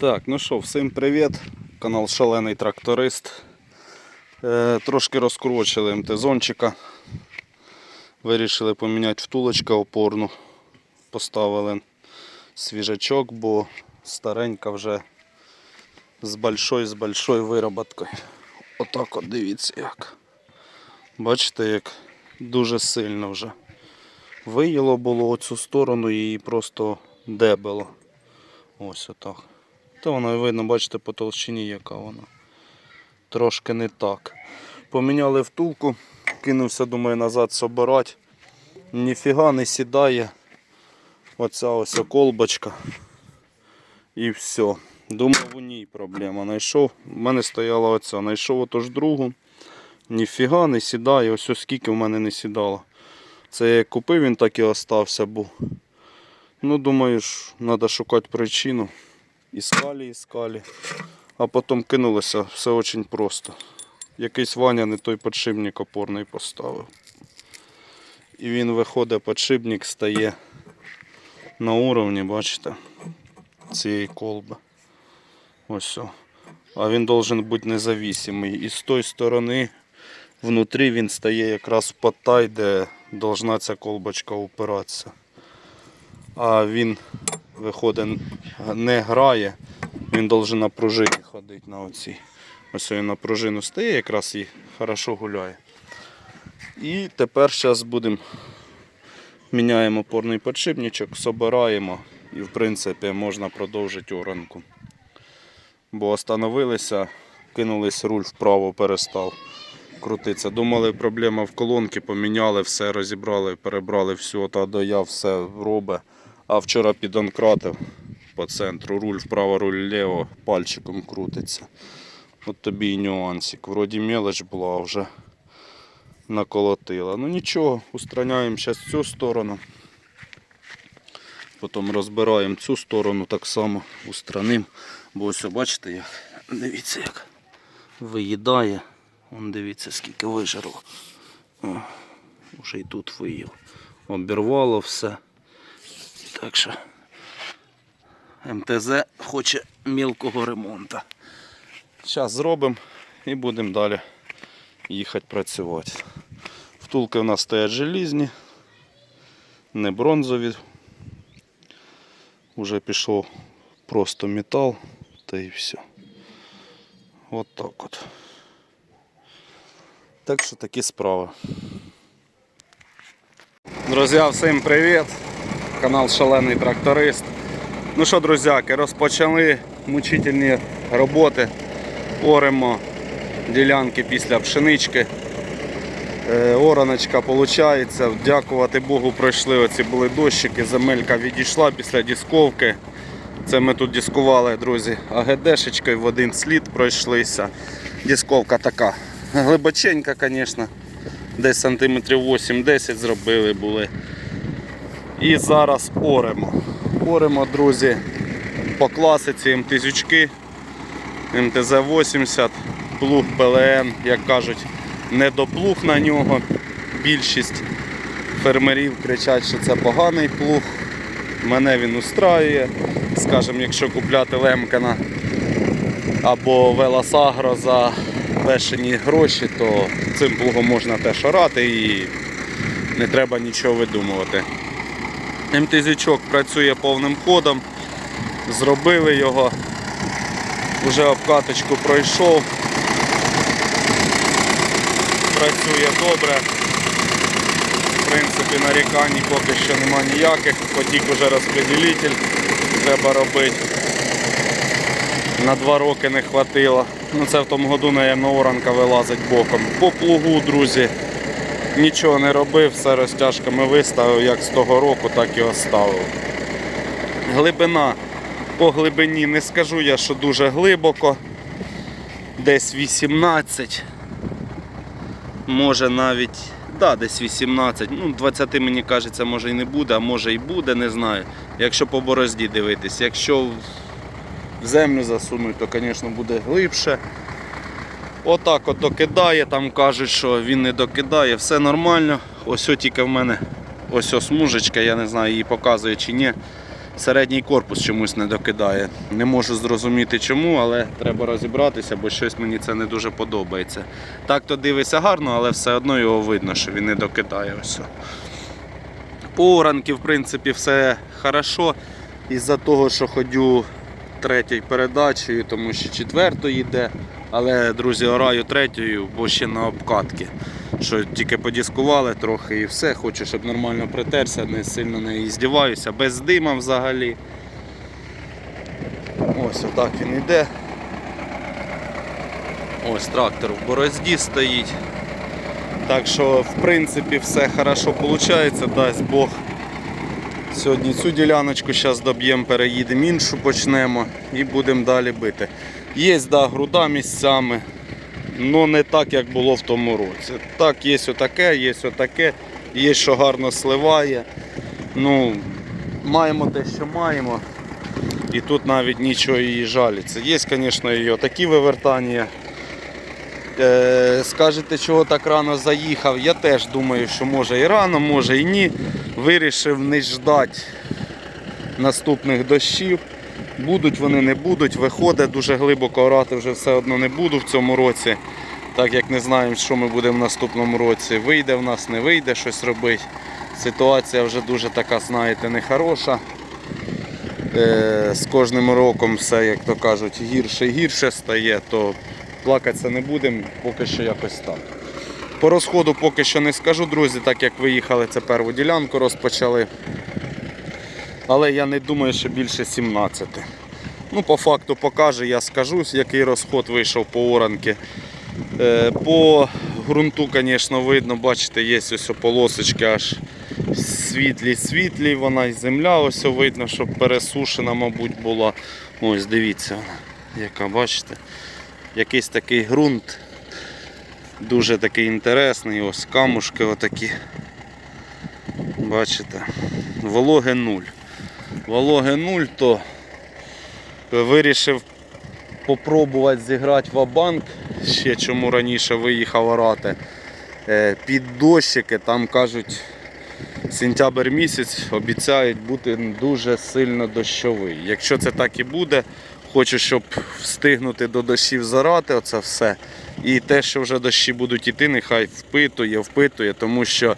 Так, ну що, всім привіт. Канал Шалений Тракторист. Е, трошки розкручили МТ-зончика. Вирішили поміняти втулочка опорну. Поставили свіжачок, бо старенька вже з большою, з большою вироботкою. Отак от дивіться як. Бачите, як дуже сильно вже. Виїло було оцю сторону і просто дебело. Ось отак. Та воно видно, бачите, по толщині яка вона. Трошки не так. Поміняли втулку, кинувся, думаю, назад собирати. Ніфіга не сідає. Оця ось колбочка. І все. Думав, у ній проблема. Найшов, в мене стояла оця. Найшов отож другу. Ніфіга не сідає. Ось ось скільки в мене не сідало. Це я купив, він так і остався був. Ну, думаю, треба шукати причину. Іскалі, іскалі. А потім кинулося все дуже просто. Якийсь Ваня не той подшипник опорний поставив. І він виходить, подшипник стає на уровні, бачите, цієї колби. Ось. А він должен бути независимий. І з тої сторони внутрі він стає якраз в потай, де должна ця колбочка упиратися. А він виходить, не грає, він должен на пружині ходити на оцій. Ось він на пружину стає, якраз і хорошо гуляє. І тепер зараз будемо міняємо опорний подшипничок, собираємо і в принципі можна продовжити оранку. Бо остановилися, кинулись руль вправо перестав крутитися. Думали, проблема в колонці, поміняли, все розібрали, перебрали все, та до я все робить. А вчора підонкратив по центру, руль вправо, руль ліво, пальчиком крутиться. От тобі і нюансик. Вроді мелоч була, вже наколотила. Ну нічого, устраняємо зараз цю сторону. Потім розбираємо цю сторону так само устраним. Бо ось бачите, як, дивіться як виїдає. Вон дивіться скільки вижерло. О, вже і тут виїв. Обірвало все. Так що МТЗ хоче мілкого ремонту. Зараз зробимо і будемо далі їхати працювати. Втулки у нас стоять желізні, не бронзові. Уже пішов просто метал, та і все. От так от. Так що такі справи. Друзі, всім привіт! Канал Шалений Тракторист. Ну що, друзяки, розпочали мучительні роботи. Оремо ділянки після пшенички. Е, Ораночка виходить. Дякувати Богу, пройшли оці були дощики. Земелька відійшла після дісковки. Це ми тут дискували, друзі, АГДшечкою в один слід пройшлися. Дісковка така глибоченька, звісно. Десь сантиметрів 8-10 зробили були. І зараз оремо. Оремо, друзі, по класиці МТЗючки, МТЗ-80, плуг ПЛН, як кажуть, не доплуг на нього. Більшість фермерів кричать, що це поганий плуг. Мене він устраює. Скажімо, якщо купляти Лемкана або Велосагро за бешені гроші, то цим плугом можна теж орати і не треба нічого видумувати. МТЗючок працює повним ходом, зробили його, вже обкаточку пройшов, працює добре. В принципі, нарікань поки що нема ніяких, потік уже розподілитель треба робити. На два роки не хватило. Ну це в тому году, наверное, оранка вилазить боком. По плугу, друзі, нічого не робив, все розтяжками виставив, як з того року, так і оставив. Глибина по глибині не скажу я, що дуже глибоко. Десь 18. Може навіть, да, десь 18. Ну, 20 мені кажеться, може і не буде, а може і буде, не знаю. Якщо по борозді дивитись. Якщо в- землю засунуть, то, звісно, буде глибше. Отак от докидає, там кажуть, що він не докидає, все нормально. Ось о тільки в мене ось ось смужечка, я не знаю, її показує чи ні. середній корпус чомусь не докидає. Не можу зрозуміти чому, але треба розібратися, бо щось мені це не дуже подобається. Так то дивиться гарно, але все одно його видно, що він не докидає. Ось. По оранки, в принципі, все хорошо. Із-за того, що ходю третьою передачею, тому що четвертою йде. Але, друзі, ораю третьою, бо ще на обкатки. Що тільки подіскували трохи і все. Хочу, щоб нормально притерся, не сильно не здіваюся, без дима взагалі. Ось отак він йде. Ось трактор в борозді стоїть. Так що, в принципі, все хорошо виходить, дасть Бог. Сьогодні цю діляночку зараз доб'ємо, переїдемо іншу почнемо і будемо далі бити. Є да, груда місцями, але не так, як було в тому році. Так, є отаке, є отаке, є, що гарно сливає. Ну, маємо те, що маємо. І тут навіть нічого її жаліться. Є, звісно, і отакі вивертання. Е, скажете, чого так рано заїхав. Я теж думаю, що може і рано, може і ні. Вирішив не ждати наступних дощів. Будуть вони, не будуть. Виходить дуже глибоко орати вже все одно не буду в цьому році. Так як не знаємо, що ми будемо в наступному році. Вийде в нас, не вийде щось робити. Ситуація вже дуже така, знаєте, нехороша. Е, з кожним роком все, як то кажуть, гірше і гірше стає, то плакатися не будемо, поки що якось так. По розходу поки що не скажу, друзі, так як виїхали, це перву ділянку розпочали. Але я не думаю, що більше 17. Ну, по факту покаже, я скажу, який розход вийшов по оранки. Е, По ґрунту, звісно, видно, бачите, є ось полосочки аж світлі-світлі, вона і земля ось видно, що пересушена, мабуть, була. Ось дивіться, яка бачите. Якийсь такий ґрунт. Дуже такий інтересний, ось камушки отакі. Бачите, вологи нуль. Вологи нуль, то вирішив попробувати зіграти в банк ще чому раніше виїхав орати. Е, Під дощики, там кажуть, сентябрь місяць обіцяють бути дуже сильно дощовий. Якщо це так і буде, хочу, щоб встигнути до дощів зарати оце все. І те, що вже дощі будуть йти, нехай впитує, впитує, тому що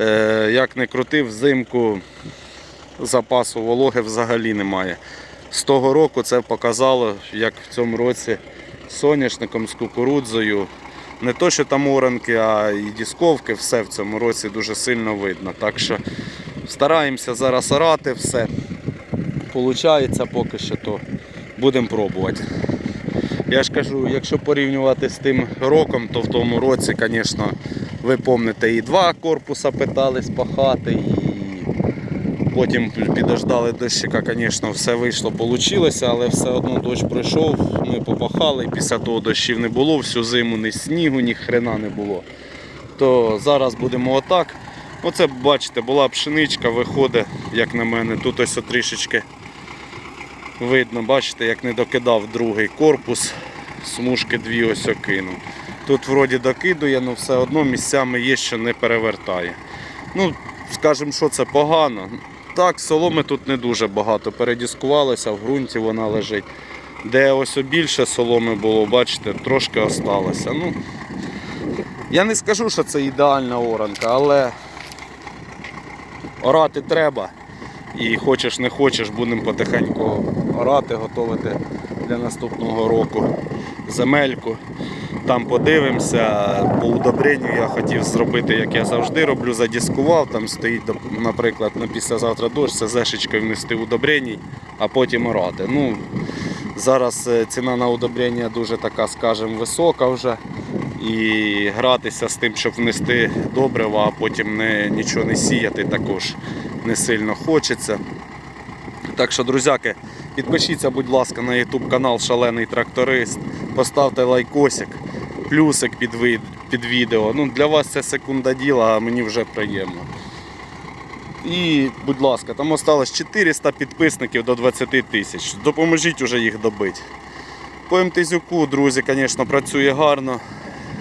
е, як не крути, взимку запасу вологи взагалі немає. З того року це показало, як в цьому році соняшником, з кукурудзою. Не то, що там оранки, а і дісковки, все в цьому році дуже сильно видно. Так що стараємося зараз орати все. Получається поки що, то будемо пробувати. Я ж кажу, якщо порівнювати з тим роком, то в тому році, звісно, ви пам'ятаєте, і два корпуса питались пахати, і потім підождали дощика, звісно, все вийшло, вийшло, але все одно дощ пройшов, ми попахали, після того дощів не було, всю зиму ні снігу, ні хрена не було. То зараз будемо отак. Оце, бачите, була пшеничка, виходить, як на мене, тут ось трішечки видно, бачите, як не докидав другий корпус, смужки дві ось окинув. Тут вроді докидує, але все одно місцями є, що не перевертає. Ну, скажімо, що це погано. Так, соломи тут не дуже багато. Передіскувалися, в ґрунті вона лежить. Де ось більше соломи було, бачите, трошки осталося. Ну, я не скажу, що це ідеальна оранка, але орати треба. І хочеш не хочеш, будемо потихеньку орати, готувати для наступного року земельку. Там подивимося. По удобренню я хотів зробити, як я завжди роблю, задіскував. Там стоїть, наприклад, на післязавтра дощ, це зешечкою внести удобреній, а потім орати. Ну, зараз е, ціна на удобрення дуже така, скажімо, висока вже. І гратися з тим, щоб внести добрива, а потім не, нічого не сіяти, також не сильно хочеться. Так що, друзяки, підпишіться, будь ласка, на YouTube канал Шалений Тракторист. Поставте лайкосик, плюсик під, ви- під відео. Ну, для вас це секунда діла, а мені вже приємно. І, будь ласка, там осталось 400 підписників до 20 тисяч. Допоможіть уже їх добити. По МТЗюку, друзі, звісно, працює гарно.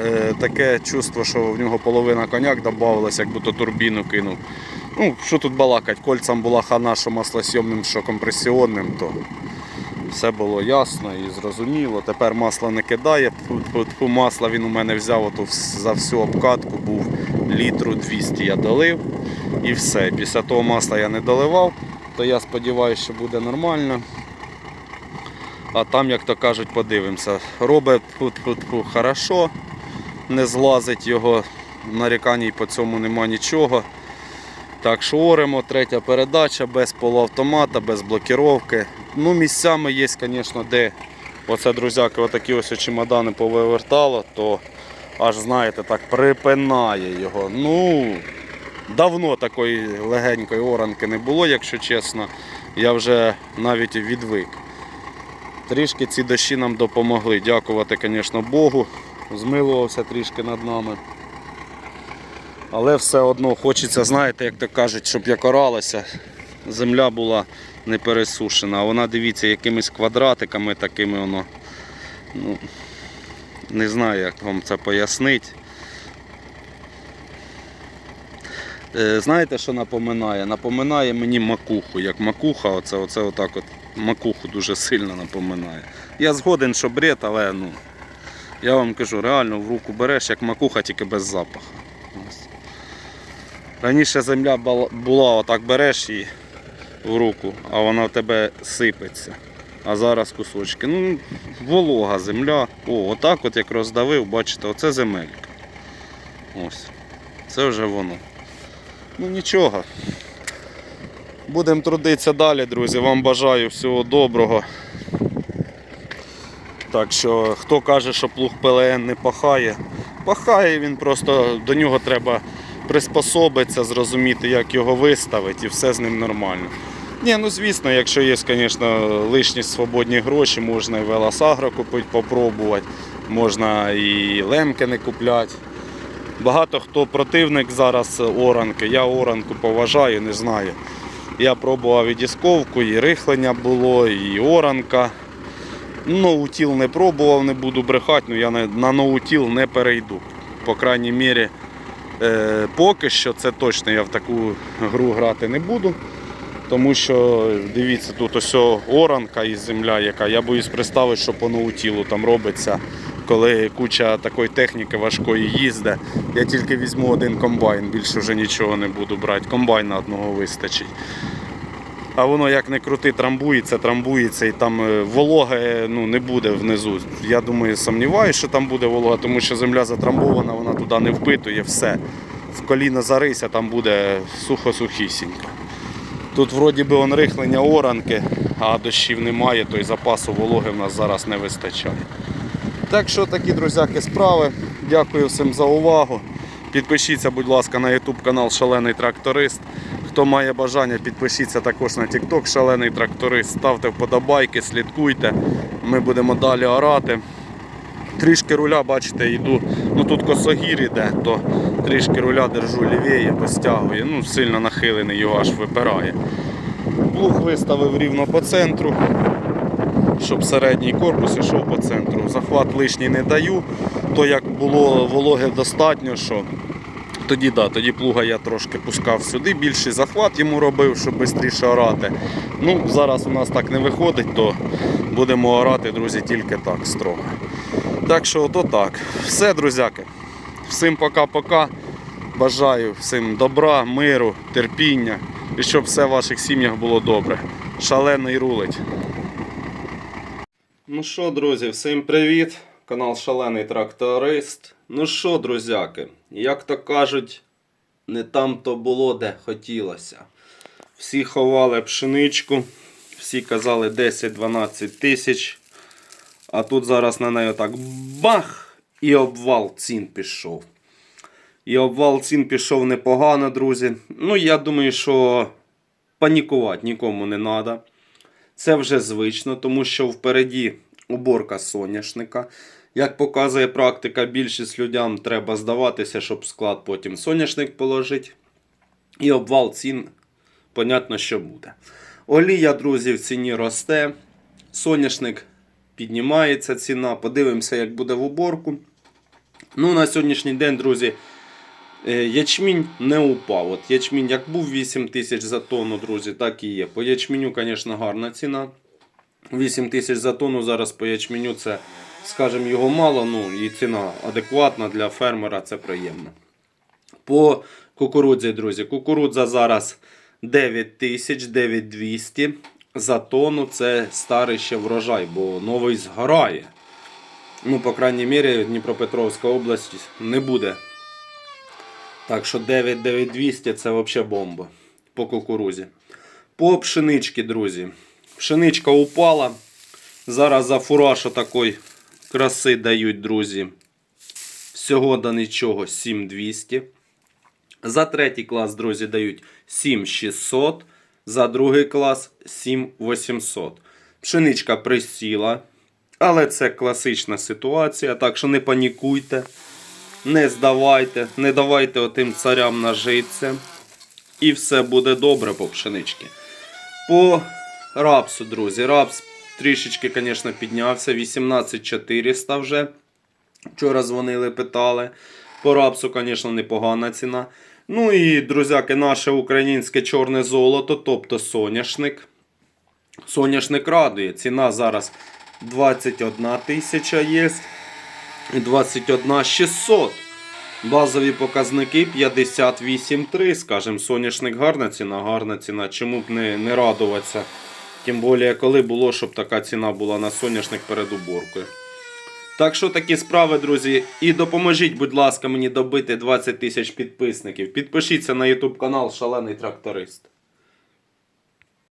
Е, таке чувство, що в нього половина коняк додавалося, як будто турбіну кинув. Ну, що тут балакать, кольцям була хана, що маслосйомним, що компресіонним, то все було ясно і зрозуміло. Тепер масло не кидає. Масла він у мене взяв вс- за всю обкатку, був літру 200 я долив і все. Після того масла я не доливав, то я сподіваюся, що буде нормально. А там, як то кажуть, подивимося. Робить тьфу-тьфу-тьфу, хорошо, не злазить його, нарікань по цьому нема нічого. Так що оремо, третя передача без полуавтомата, без блокіровки. Ну, місцями є, звісно, де оце, друзяки, отакі ось чемодани повивертало, то аж знаєте, так припинає його. Ну, давно такої легенької оранки не було, якщо чесно. Я вже навіть відвик. Трішки ці дощі нам допомогли. Дякувати, звісно, Богу. Змилувався трішки над нами. Але все одно хочеться, знаєте, як то кажуть, щоб як оралося, земля була не пересушена. А вона, дивіться, якимись квадратиками такими воно. Ну, не знаю, як вам це пояснити. Е, Знаєте, що напоминає? Напоминає мені макуху. Як макуха, оце, оце отак от макуху дуже сильно напоминає. Я згоден, що бред, але ну, я вам кажу, реально в руку береш, як макуха, тільки без запаху. Раніше земля була, отак береш її в руку, а вона в тебе сипеться. А зараз кусочки. Ну, волога земля. О, отак от як роздавив, бачите, оце земелька. Ось. Це вже воно. Ну нічого. Будемо трудитися далі, друзі. Вам бажаю всього доброго. Так що, хто каже, що плуг ПЛН не пахає, пахає він просто до нього треба приспособитися, зрозуміти, як його виставити, і все з ним нормально. Ні, ну звісно, якщо є, звісно, лишні свободні гроші, можна і велосагро купити, попробувати, можна і лемки не купляти. Багато хто противник зараз оранки. Я оранку поважаю, не знаю. Я пробував і дисковку, і рихлення було, і оранка. Ноутіл не пробував, не буду брехати, але я на, ноутіл не перейду. По крайній мірі, е, поки що це точно я в таку гру грати не буду. Тому що дивіться, тут ось оранка і земля, яка. Я боюсь представити, що по ноутілу там робиться, коли куча такої техніки важкої їздить. Я тільки візьму один комбайн, більше вже нічого не буду брати. Комбайна одного вистачить. А воно як не крути, трамбується, трамбується і там е, вологи ну, не буде внизу. Я думаю, сумніваюся, що там буде волога, тому що земля затрамбована, вона туди не впитує все. В коліна зарися, там буде сухо-сухісінько. Тут вроді би он рихлення оранки, а дощів немає, то й запасу вологи в нас зараз не вистачає. Так що такі, друзяки, справи. Дякую всім за увагу. Підпишіться, будь ласка, на YouTube канал Шалений Тракторист. Хто має бажання, підпишіться також на TikTok Шалений Тракторист. Ставте вподобайки, слідкуйте. Ми будемо далі орати. Трішки руля, бачите, йду. Ну тут косогір іде, то трішки руля держу лівіє, постягує. Ну, сильно нахилений, його аж випирає. Плуг виставив рівно по центру, щоб середній корпус йшов по центру. Захват лишній не даю, то як було вологи достатньо, що тоді да, тоді плуга я трошки пускав сюди, більший захват йому робив, щоб швидше орати. Ну, зараз у нас так не виходить, то будемо орати, друзі, тільки так строго. Так що ото так. Все, друзяки. Всім пока-пока. Бажаю всім добра, миру, терпіння і щоб все в ваших сім'ях було добре. Шалений рулить. Ну що, друзі, всім привіт! Канал Шалений Тракторист. Ну що, друзяки, як то кажуть, не там то було, де хотілося. Всі ховали пшеничку, всі казали 10-12 тисяч. А тут зараз на неї так бах! І обвал цін пішов. І обвал цін пішов непогано, друзі. Ну, я думаю, що панікувати нікому не треба. Це вже звично, тому що впереді уборка соняшника. Як показує практика, більшість людям треба здаватися, щоб склад потім соняшник положити. І обвал цін, понятно, що буде. Олія, друзі, в ціні росте. Соняшник піднімається ціна. Подивимося, як буде в уборку. Ну, на сьогоднішній день, друзі, Е, Ячмінь не упав. От ячмінь як був 8 тисяч за тонну, друзі, так і є. По ячменю, звісно, гарна ціна. 8 тисяч за тонну зараз по ячменю це, скажімо, його мало, ну і ціна адекватна для фермера, це приємно. По кукурудзі, друзі, кукурудза зараз 9 тисяч, 9200 за тонну. Це старий ще врожай, бо новий згорає. Ну, по крайній мірі, Дніпропетровська область не буде. Так що 99200 це взагалі бомба по кукурузі. По пшенички, друзі. Пшеничка упала. Зараз за фураж отакої краси дають, друзі. Всього до нічого 7200. За третій клас, друзі, дають 7600. За другий клас 7800. Пшеничка присіла. Але це класична ситуація, так що не панікуйте, не здавайте, не давайте отим царям нажитися. І все буде добре по пшенички. По рапсу, друзі. Рапс трішечки, звісно, піднявся. 18400 вже. Вчора дзвонили, питали. По рапсу, звісно, непогана ціна. Ну і, друзяки, наше українське чорне золото, тобто соняшник. Соняшник радує. Ціна зараз 21 тисяча є. 21 600. Базові показники 58,3. Скажем, соняшник гарна ціна, гарна ціна. Чому б не, не радуватися? Тим більше, коли було, щоб така ціна була на соняшник перед уборкою. Так що такі справи, друзі. І допоможіть, будь ласка, мені добити 20 тисяч підписників. Підпишіться на YouTube канал Шалений Тракторист.